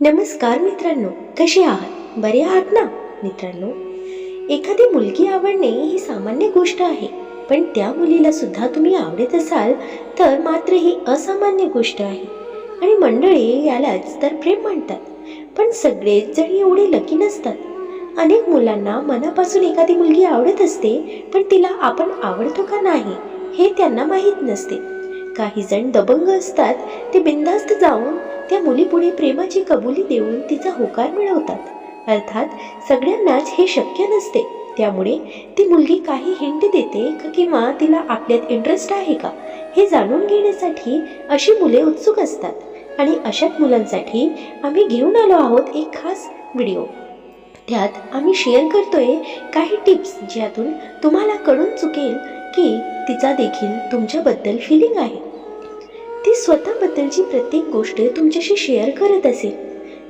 नमस्कार मित्रांनो कसे आहात? बरे आहात ना? मित्रांनो एखादी मुलगी आवडणे ही सामान्य गोष्ट आहे पण त्या मुलीला सुद्धा तुम्ही आवडत असाल तर मात्र ही असामान्य गोष्ट आहे. आणि मंडळी यालाच तर प्रेम म्हणतात पण सगळेच जण एवढे लकी नसतात. अनेक मुलांना मनापासून एखादी मुलगी आवडत असते पण तिला आपण आवडतो का नाही हे त्यांना माहीत नसते. काही जण दबंग असतात ते बिनधास्त जाऊन त्या मुलीपुढे प्रेमाची कबुली देऊन तिचा होकार मिळवतात. अर्थात सगळ्यांनाच हे शक्य नसते. त्यामुळे ती मुलगी काही हिंट देते का किंवा तिला आपल्यात इंटरेस्ट आहे का हे जाणून घेण्यासाठी अशी मुले उत्सुक असतात. आणि अशाच मुलांसाठी आम्ही घेऊन आलो आहोत एक खास व्हिडिओ त्यात आम्ही शेअर करतोय काही टिप्स ज्यातून तुम्हाला कळून चुकेल की तिचा देखील तुमच्याबद्दल फिलिंग आहे. ती स्वतःबद्दलची प्रत्येक गोष्ट तुमच्याशी शेअर करत असेल.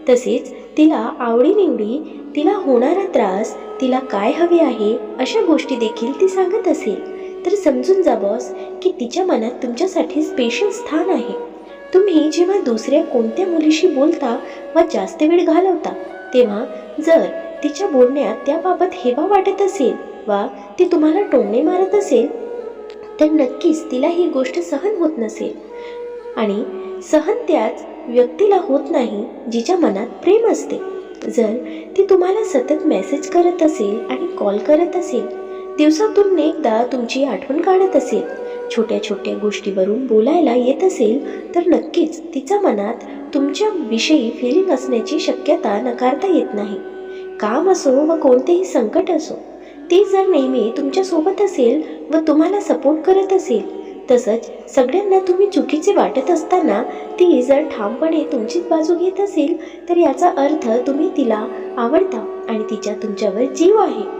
तसेच तिला आवडीनिवडी तिला होणारा त्रास तिला काय हवे आहे अशा गोष्टी देखील ती सांगत असेल. तर समजून जा बॉस की तिच्या मनात तुमच्यासाठी स्पेशल स्थान आहे. तुम्ही जेव्हा दुसऱ्या कोणत्या मुलीशी बोलता व जास्त वेळ घालवता तेव्हा जर तिच्या बोलण्यात त्याबाबत हेवा वाटत असेल वा ती तुम्हाला टोमणे मारत असेल तर नक्कीच तिला ही गोष्ट सहन होत नसेल. आणि सहन त्याच व्यक्तीला होत नाही जिच्या मनात प्रेम असते. जर ती तुम्हाला सतत मेसेज करत असेल आणि कॉल करत असेल दिवसातून एकदा तुमची आठवण काढत असेल छोट्या छोट्या गोष्टीवरून बोलायला येत असेल तर नक्कीच तिच्या मनात तुमच्याविषयी फिलिंग असण्याची शक्यता नकारता येत नाही. काम असो व कोणतेही संकट असो ती जर नेहमी तुमच्यासोबत असेल व तुम्हाला सपोर्ट करत असेल तसंच सगळ्यांना तुम्ही चुकीचे वाटत असताना ती जर ठामपणे तुमचीच बाजू घेत असेल तर याचा अर्थ तुम्ही तिला आवडता आणि तिच्या तुमच्यावर जीव आहे.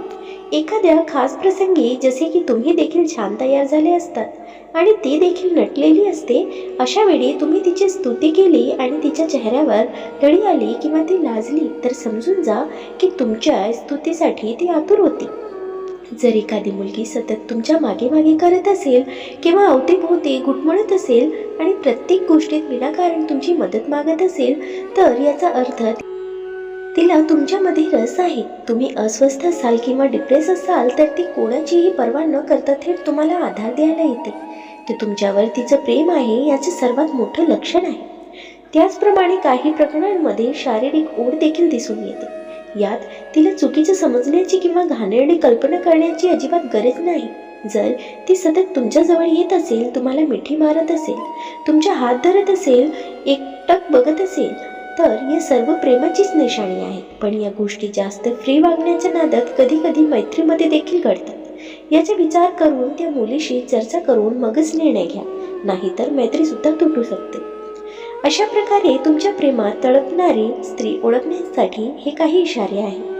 एखाद्या खास प्रसंगी जसे की तुम्ही देखील छान तयार झाले असतात आणि ती देखील नटलेली असते अशा वेळी तुम्ही तिची स्तुती केली आणि तिच्या चेहऱ्यावर लढी आली किंवा ती लाजली तर समजून जा की तुमच्या स्तुतीसाठी ती आतुर होती. जर एखादी मुलगी सतत तुमच्या मागे मागे करत असेल किंवा अवतीभोवती घुटमळत असेल आणि प्रत्येक गोष्टीत विनाकारण तुमची मदत मागत असेल तर याचा अर्थ तिला तुमच्यामध्ये रस आहे. तुम्ही अस्वस्थ असाल किंवा डिप्रेस असाल तर ती कोणाचीही पर्वा न करता थेट तुम्हाला आधार द्यायला येते. ते तुमच्यावर तिचं प्रेम आहे याचं सर्वात मोठं लक्षण आहे. त्याचप्रमाणे काही प्रकरणांमध्ये शारीरिक ओढ देखील दिसून येते. यात तिला चुकीचं समजण्याची किंवा घाणेरडी कल्पना करण्याची अजिबात गरज नाही. जर ती सतत तुमच्याजवळ येत असेल तुम्हाला मिठी मारत असेल तुमच्या हात धरत असेल एकटक बघत असेल तर या सर्व प्रेमाचीच निशाणी आहेत. पण या गोष्टी जास्त फ्री वागण्याच्या नादात कधी कधी मैत्रीमध्ये देखील घडतात. याचा विचार करून त्या मुलीशी चर्चा करून मगच निर्णय घ्या. नाहीतर मैत्रीसुद्धा तुटू शकते. अशा प्रकारे तुमच्या प्रेमात तळपणारी स्त्री ओळखण्यासाठी हे काही इशारे आहेत